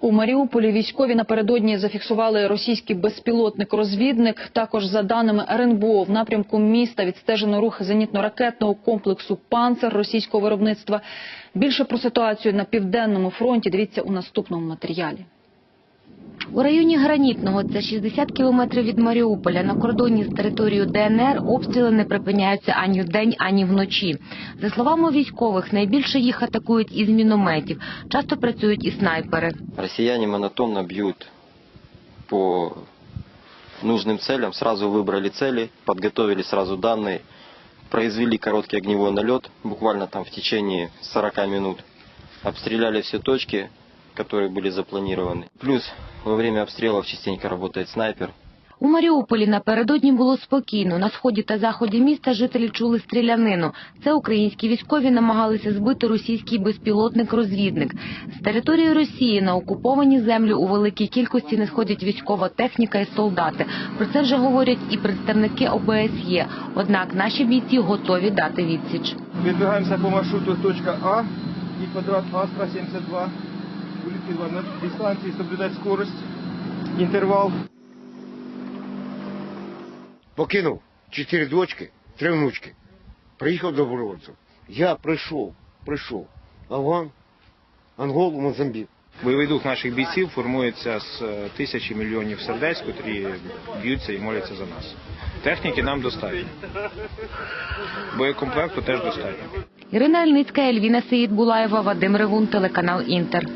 У Маріуполі військові напередодні зафіксували російський безпілотник-розвідник. Також за даними РНБО, в напрямку міста відстежено рух зенітно-ракетного комплексу «Панцер» російського виробництва. Більше про ситуацію на південному фронті дивіться у наступному матеріалі. У районі Гранітного, це 60 кілометрів від Маріуполя, на кордоні з територією ДНР обстріли не припиняються ані вдень, ані вночі. За словами військових, найбільше їх атакують із мінометів. Часто працюють і снайпери. Россияне монотонно бьют по нужным целям, сразу выбрали цели, подготовили сразу данные, произвели короткий огневой налет, буквально там в течение 40 минут, обстреляли все точки, которые были запланированы. Плюс во время обстрелов частенько работает снайпер, У Маріуполі напередодні було спокійно. На сході та заході міста жителі чули стрілянину. Це українські військові намагалися збити російський безпілотник-розвідник. З території Росії на окуповані землі у великій кількості не сходять військова техніка і солдати. Про це вже говорять і представники ОБСЄ. Однак наші бійці готові дати відсіч. Передвигаемся по маршруту точка А и квадрат А-172. Улетела на дистанции, соблюдать скорость, интервал. покинув чотири дочки, три внучки. Приїхав добровольцем. Я прийшов, прийшов. Афган, Анголу, Мозамбік. Бойовий дух наших бійців формується з е, тисячі мільйонів сердець, котрі б'ються і моляться за нас. Техніки нам достатньо. Боєкомплекту теж достатньо. Ірина Ельницька, Ельвіна Сеїд Булаєва, Вадим Ревун, телеканал Інтер.